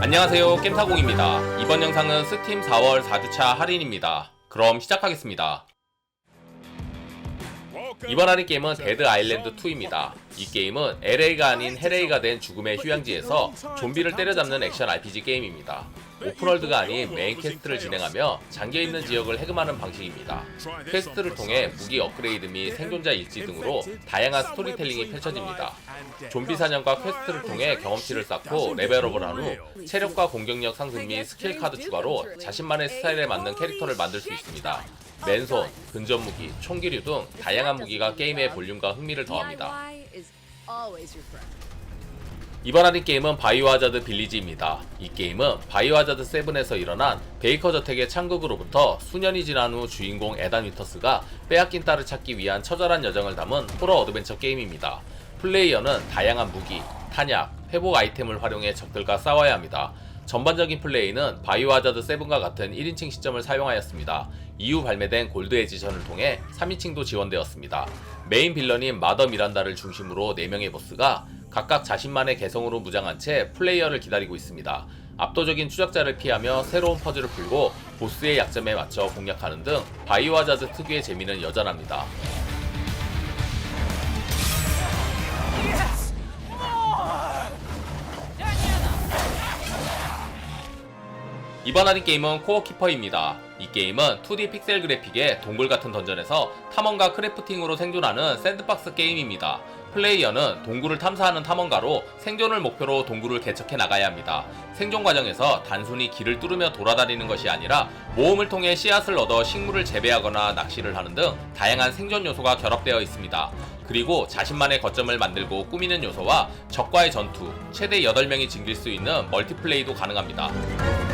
안녕하세요. 겜사공입니다. 이번 영상은 스팀 4월 4주차 할인입니다. 그럼 시작하겠습니다. 이번 할인 게임은 데드 아일랜드 2입니다. 이 게임은 LA가 아닌 헤레이가 된 죽음의 휴양지에서 좀비를 때려잡는 액션 RPG 게임입니다 오픈월드가 아닌 메인 퀘스트를 진행하며 잠겨있는 지역을 해금하는 방식입니다 퀘스트를 통해 무기 업그레이드 및 생존자 일지 등으로 다양한 스토리텔링이 펼쳐집니다 좀비 사냥과 퀘스트를 통해 경험치를 쌓고 레벨업을 한 후 체력과 공격력 상승 및 스킬 카드 추가로 자신만의 스타일에 맞는 캐릭터를 만들 수 있습니다. 맨손, 근접 무기, 총기류 등 다양한 무기가 게임의 볼륨과 흥미를 더합니다. 이번 할인 게임은 바이오하자드 빌리지입니다. 이 게임은 바이오하자드 7에서 일어난 베이커 저택의 창극으로부터 수년이 지난 후 주인공 에단 위터스가 빼앗긴 딸을 찾기 위한 처절한 여정을 담은 호러 어드벤처 게임입니다. 플레이어는 다양한 무기, 탄약, 회복 아이템을 활용해 적들과 싸워야 합니다. 전반적인 플레이는 바이오하자드 7과 같은 1인칭 시점을 사용하였습니다. 이후 발매된 골드 에디션을 통해 3인칭도 지원되었습니다. 메인 빌런인 마더 미란다를 중심으로 4명의 보스가 각각 자신만의 개성으로 무장한 채 플레이어를 기다리고 있습니다. 압도적인 추적자를 피하며 새로운 퍼즐을 풀고 보스의 약점에 맞춰 공략하는 등 바이오하자드 특유의 재미는 여전합니다. 이번 할인 게임은 코어 키퍼입니다. 이 게임은 2D 픽셀 그래픽의 동굴 같은 던전에서 탐험가 크래프팅으로 생존하는 샌드박스 게임입니다. 플레이어는 동굴을 탐사하는 탐험가로 생존을 목표로 동굴을 개척해 나가야 합니다. 생존 과정에서 단순히 길을 뚫으며 돌아다니는 것이 아니라 모험을 통해 씨앗을 얻어 식물을 재배하거나 낚시를 하는 등 다양한 생존 요소가 결합되어 있습니다. 그리고 자신만의 거점을 만들고 꾸미는 요소와 적과의 전투, 최대 8명이 즐길 수 있는 멀티플레이도 가능합니다.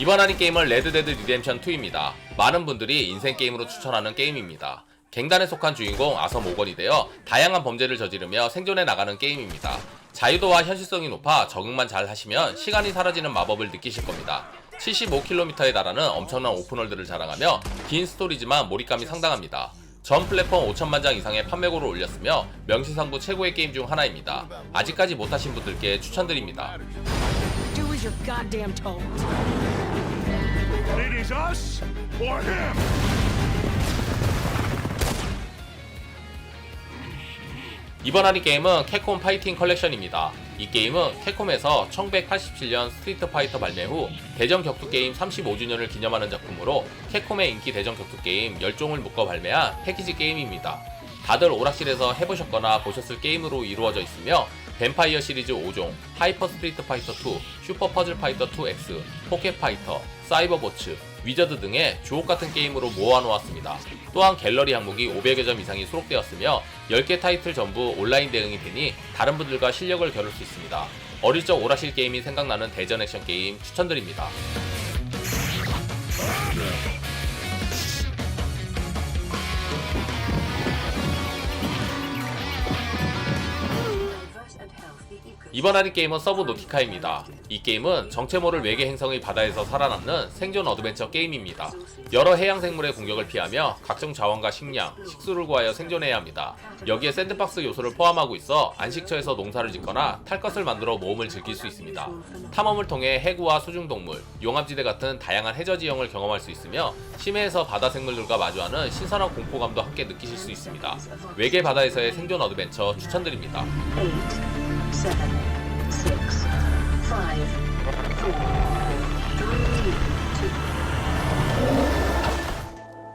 이번 할인 게임은 레드데드 리뎀션 2입니다. 많은 분들이 인생 게임으로 추천하는 게임입니다. 갱단에 속한 주인공 아섬 오건이 되어 다양한 범죄를 저지르며 생존해 나가는 게임입니다. 자유도와 현실성이 높아 적응만 잘 하시면 시간이 사라지는 마법을 느끼실 겁니다. 75km에 달하는 엄청난 오픈월드를 자랑하며 긴 스토리지만 몰입감이 상당합니다. 전 플랫폼 5천만 장 이상의 판매고를 올렸으며 명시상부 최고의 게임 중 하나입니다. 아직까지 못하신 분들께 추천드립니다. It is us or him. 이번 할인 게임은 캡콤 파이팅 컬렉션입니다. 이 게임은 캡콤에서 1987년 스트리트 파이터 발매 후 대전 격투 게임 35주년을 기념하는 작품으로 캡콤의 인기 대전 격투 게임 10종을 묶어 발매한 패키지 게임입니다. 다들 오락실에서 해보셨거나 보셨을 게임으로 이루어져 있으며 뱀파이어 시리즈 5종, 하이퍼 스트리트 파이터 2, 슈퍼 퍼즐 파이터 2X, 포켓 파이터, 사이버 보츠, 위저드 등의 주옥 같은 게임으로 모아놓았습니다. 또한 갤러리 항목이 500여 점 이상이 수록되었으며 10개 타이틀 전부 온라인 대응이 되니 다른 분들과 실력을 겨룰 수 있습니다. 어릴 적 오락실 게임이 생각나는 대전 액션 게임 추천드립니다. 이번 할인 게임은 서브 노티카입니다. 이 게임은 정체 모를 외계 행성의 바다에서 살아남는 생존 어드벤처 게임입니다. 여러 해양 생물의 공격을 피하며 각종 자원과 식량, 식수를 구하여 생존해야 합니다. 여기에 샌드박스 요소를 포함하고 있어 안식처에서 농사를 짓거나 탈 것을 만들어 모험을 즐길 수 있습니다. 탐험을 통해 해구와 수중동물, 용암지대 같은 다양한 해저 지형을 경험할 수 있으며 심해에서 바다 생물들과 마주하는 신선한 공포감도 함께 느끼실 수 있습니다. 외계 바다에서의 생존 어드벤처 추천드립니다.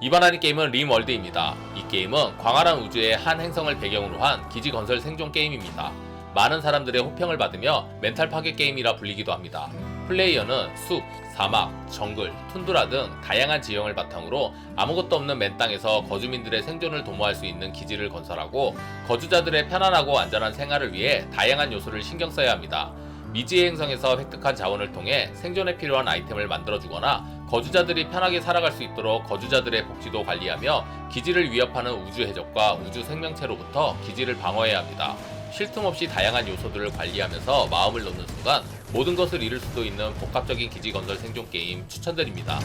이번 할인 게임은 림월드입니다. 이 게임은 광활한 우주의 한 행성을 배경으로 한 기지 건설 생존 게임입니다. 많은 사람들의 호평을 받으며 멘탈 파괴 게임이라 불리기도 합니다. 플레이어는 숲, 사막, 정글, 툰드라 등 다양한 지형을 바탕으로 아무것도 없는 맨 땅에서 거주민들의 생존을 도모할 수 있는 기지를 건설하고 거주자들의 편안하고 안전한 생활을 위해 다양한 요소를 신경 써야 합니다. 미지의 행성에서 획득한 자원을 통해 생존에 필요한 아이템을 만들어주거나 거주자들이 편하게 살아갈 수 있도록 거주자들의 복지도 관리하며 기지를 위협하는 우주 해적과 우주 생명체로부터 기지를 방어해야 합니다. 쉴 틈 없이 다양한 요소들을 관리하면서 마음을 놓는 순간 모든 것을 잃을 수도 있는 복합적인 기지 건설 생존 게임 추천드립니다.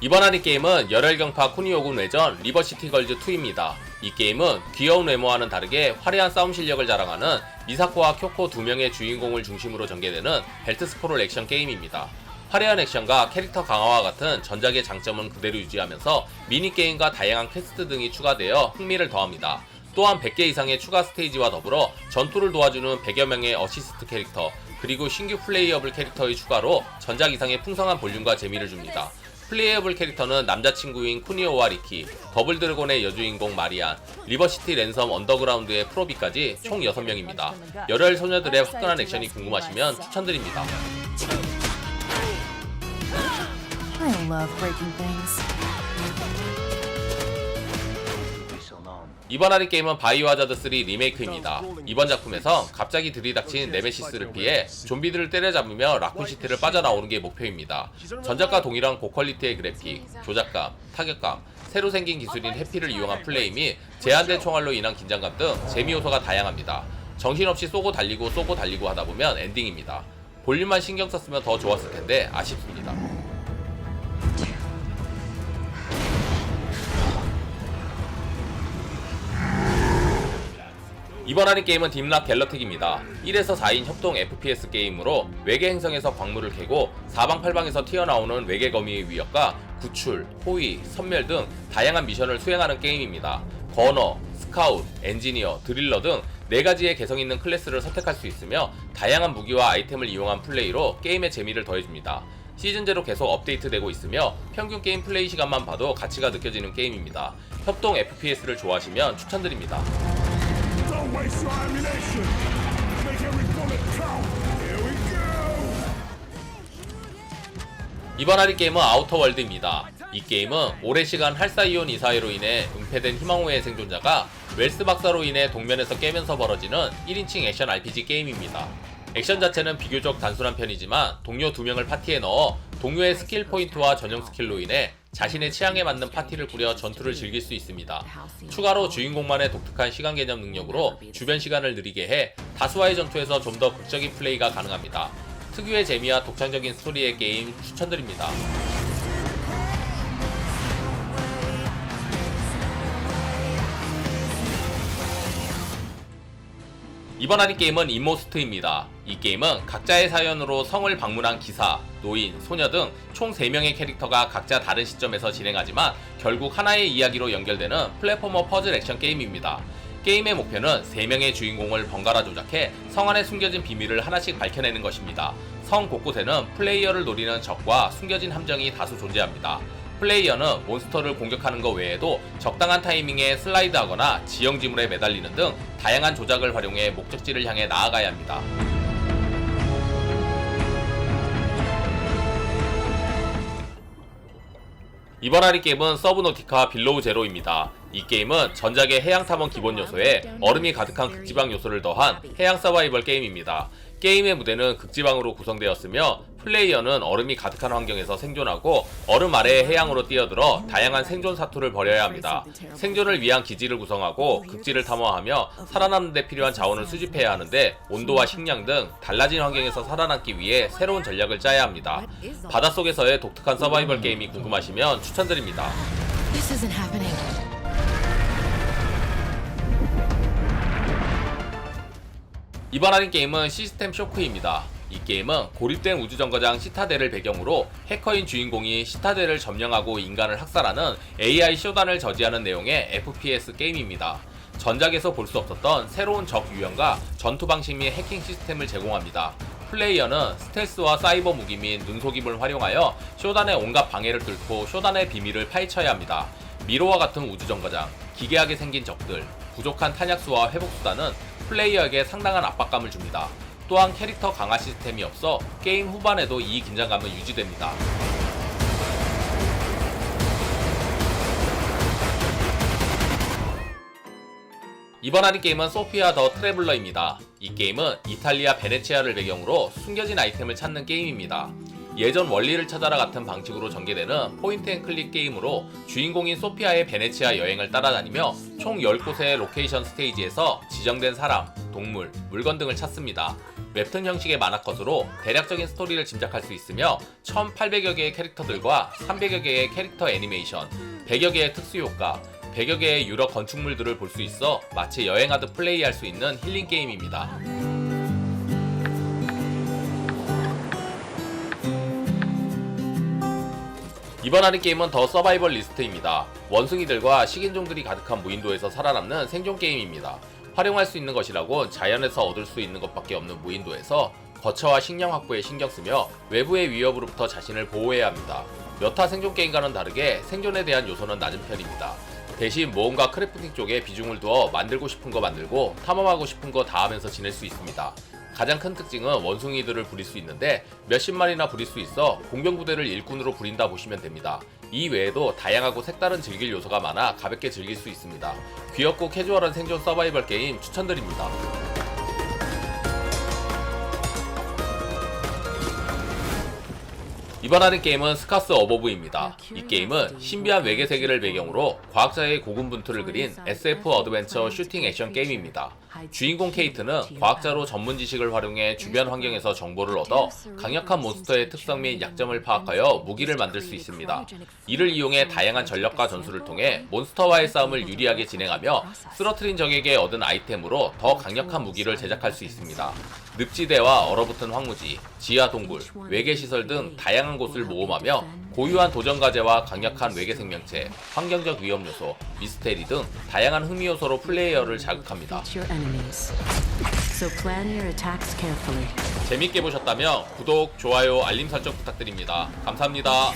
이번 하는 게임은 열혈경파 코니오군 외전 리버시티걸즈 2입니다. 이 게임은 귀여운 외모와는 다르게 화려한 싸움 실력을 자랑하는 미사코와 쿄코 두 명의 주인공을 중심으로 전개되는 벨트스포롤 액션 게임입니다. 화려한 액션과 캐릭터 강화와 같은 전작의 장점은 그대로 유지하면서 미니게임과 다양한 퀘스트 등이 추가되어 흥미를 더합니다. 또한 100개 이상의 추가 스테이지와 더불어 전투를 도와주는 100여 명의 어시스트 캐릭터, 그리고 신규 플레이어블 캐릭터의 추가로 전작 이상의 풍성한 볼륨과 재미를 줍니다. 플레이어블 캐릭터는 남자친구인 쿠니오와 리키, 더블 드래곤의 여주인공 마리안, 리버시티 랜섬 언더그라운드의 프로비까지 총 6명입니다. 열혈 소녀들의 화끈한 액션이 궁금하시면 추천드립니다. Love breaking things. 이번 할인 게임은 바이오하자드 3 리메이크입니다. 이번 작품에서 갑자기 들이닥친 네메시스를 피해 좀비들을 때려잡으며 라쿤시티를 빠져나오는 게 목표입니다. 전작과 동일한 고퀄리티의 그래픽, 조작감, 타격감, 새로 생긴 기술인 해피를 이용한 플레이 및 제한된 총알로 인한 긴장감 등 재미 요소가 다양합니다. 정신없이 쏘고 달리고 쏘고 달리고 하다 보면 엔딩입니다. 볼륨만 신경 썼으면 더 좋았을 텐데 아쉽습니다. 이번 할인 게임은 딥락 갤러틱입니다. 1에서 4인 협동 FPS 게임으로 외계 행성에서 광물을 캐고 사방팔방에서 튀어나오는 외계 거미의 위협과 구출, 포위, 선멸 등 다양한 미션을 수행하는 게임입니다. 거너, 스카웃, 엔지니어, 드릴러 등 4가지의 개성 있는 클래스를 선택할 수 있으며 다양한 무기와 아이템을 이용한 플레이로 게임의 재미를 더해줍니다. 시즌제로 계속 업데이트되고 있으며 평균 게임 플레이 시간만 봐도 가치가 느껴지는 게임입니다. 협동 FPS를 좋아하시면 추천드립니다. Don't waste your ammunition. Make every bullet count. Here we go. 이번 할인 게임은 아우터월드입니다. 이 게임은 오랜 시간 할사이온 이사회로 인해 은폐된 희망호의 생존자가 웰스 박사로 인해 동면에서 깨면서 벌어지는 1인칭 액션 RPG 게임입니다. 액션 자체는 비교적 단순한 편이지만 동료 두 명을 파티에 넣어 동료의 스킬 포인트와 전용 스킬로 인해 자신의 취향에 맞는 파티를 꾸려 전투를 즐길 수 있습니다. 추가로 주인공만의 독특한 시간 개념 능력으로 주변 시간을 느리게 해 다수와의 전투에서 좀 더 극적인 플레이가 가능합니다. 특유의 재미와 독창적인 스토리의 게임 추천드립니다. 이번 할인 게임은 인모스트입니다. 이 게임은 각자의 사연으로 성을 방문한 기사, 노인, 소녀 등 총 3명의 캐릭터가 각자 다른 시점에서 진행하지만 결국 하나의 이야기로 연결되는 플랫포머 퍼즐 액션 게임입니다. 게임의 목표는 3명의 주인공을 번갈아 조작해 성 안에 숨겨진 비밀을 하나씩 밝혀내는 것입니다. 성 곳곳에는 플레이어를 노리는 적과 숨겨진 함정이 다수 존재합니다. 플레이어는 몬스터를 공격하는 것 외에도 적당한 타이밍에 슬라이드하거나 지형 지물에 매달리는 등 다양한 조작을 활용해 목적지를 향해 나아가야 합니다. 이번 할인 게임은 서브노티카 빌로우 제로입니다. 이 게임은 전작의 해양 탐험 기본 요소에 얼음이 가득한 극지방 요소를 더한 해양 서바이벌 게임입니다. 게임의 무대는 극지방으로 구성되었으며 플레이어는 얼음이 가득한 환경에서 생존하고 얼음 아래의 해양으로 뛰어들어 다양한 생존 사투를 벌여야 합니다. 생존을 위한 기지를 구성하고 극지를 탐험하며 살아남는 데 필요한 자원을 수집해야 하는데 온도와 식량 등 달라진 환경에서 살아남기 위해 새로운 전략을 짜야 합니다. 바닷속에서의 독특한 서바이벌 게임이 궁금하시면 추천드립니다. 이번 할인 게임은 시스템 쇼크입니다. 이 게임은 고립된 우주정거장 시타델을 배경으로 해커인 주인공이 시타델을 점령하고 인간을 학살하는 AI 쇼단을 저지하는 내용의 FPS 게임입니다. 전작에서 볼 수 없었던 새로운 적 유형과 전투 방식 및 해킹 시스템을 제공합니다. 플레이어는 스텔스와 사이버 무기 및 눈속임을 활용하여 쇼단의 온갖 방해를 뚫고 쇼단의 비밀을 파헤쳐야 합니다. 미로와 같은 우주정거장, 기괴하게 생긴 적들, 부족한 탄약수와 회복수단은 플레이어에게 상당한 압박감을 줍니다. 또한 캐릭터 강화 시스템이 없어 게임 후반에도 이 긴장감은 유지됩니다. 이번 할인 게임은 소피아 더 트래블러입니다. 이 게임은 이탈리아 베네치아를 배경으로 숨겨진 아이템을 찾는 게임입니다. 예전 원리를 찾아라 같은 방식으로 전개되는 포인트 앤 클릭 게임으로 주인공인 소피아의 베네치아 여행을 따라다니며 총 10곳의 로케이션 스테이지에서 지정된 사람, 동물, 물건 등을 찾습니다. 웹툰 형식의 만화컷으로 대략적인 스토리를 짐작할 수 있으며 1800여 개의 캐릭터들과 300여 개의 캐릭터 애니메이션, 100여 개의 특수효과, 100여 개의 유럽 건축물들을 볼 수 있어 마치 여행하듯 플레이할 수 있는 힐링 게임입니다. 이번 하는 게임은 더 서바이벌 리스트입니다. 원숭이들과 식인종들이 가득한 무인도에서 살아남는 생존 게임입니다. 활용할 수 있는 것이라고 자연에서 얻을 수 있는 것밖에 없는 무인도에서 거처와 식량 확보에 신경 쓰며 외부의 위협으로부터 자신을 보호해야 합니다. 여타 생존 게임과는 다르게 생존에 대한 요소는 낮은 편입니다. 대신 모험과 크래프팅 쪽에 비중을 두어 만들고 싶은 거 만들고 탐험하고 싶은 거 다 하면서 지낼 수 있습니다. 가장 큰 특징은 원숭이들을 부릴 수 있는데 몇십 마리나 부릴 수 있어 공병 부대를 일꾼으로 부린다 보시면 됩니다. 이 외에도 다양하고 색다른 즐길 요소가 많아 가볍게 즐길 수 있습니다. 귀엽고 캐주얼한 생존 서바이벌 게임 추천드립니다. 이번 하는 게임은 스카스 어버브입니다. 이 게임은 신비한 외계 세계를 배경으로 과학자의 고군분투를 그린 SF 어드벤처 슈팅 액션 게임입니다. 주인공 케이트는 과학자로 전문 지식을 활용해 주변 환경에서 정보를 얻어 강력한 몬스터의 특성 및 약점을 파악하여 무기를 만들 수 있습니다. 이를 이용해 다양한 전력과 전술을 통해 몬스터와의 싸움을 유리하게 진행하며 쓰러트린 적에게 얻은 아이템으로 더 강력한 무기를 제작할 수 있습니다. 늪지대와 얼어붙은 황무지, 지하 동굴, 외계 시설 등 다양한 곳을 모험하며 고유한 도전 과제와 강력한 외계 생명체, 환경적 위험 요소, 미스테리 등 다양한 흥미 요소로 플레이어를 자극합니다. 재밌게 보셨다면 구독, 좋아요, 알림 설정 부탁드립니다. 감사합니다.